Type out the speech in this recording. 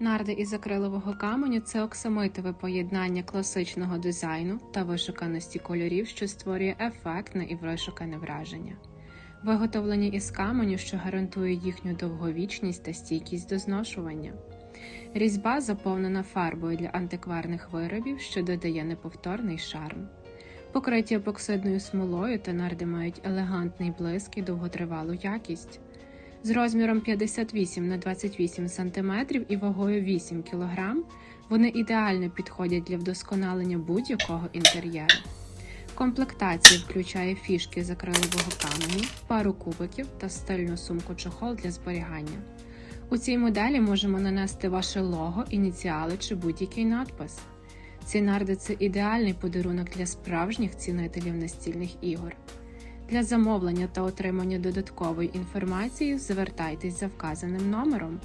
Нарди із акрилового каменю це оксамитове поєднання класичного дизайну та вишуканості кольорів, що створює ефектне і вишукане враження. Виготовлені із каменю, що гарантує їхню довговічність та стійкість до зношування. Різьба заповнена фарбою для антикварних виробів, що додає неповторний шарм. Покриті епоксидною смолою та нарди мають елегантний блиск і довготривалу якість. З розміром 58 на 28 см і вагою 8 кг вони ідеально підходять для вдосконалення будь-якого інтер'єру. Комплектація включає фішки з акрилового каменю, пару кубиків та стильну сумку чохол для зберігання. У цій моделі можемо нанести ваше лого, ініціали чи будь-який надпис. Ці нарди це ідеальний подарунок для справжніх цінителів настільних ігор. Для замовлення та отримання додаткової інформації звертайтесь за вказаним номером.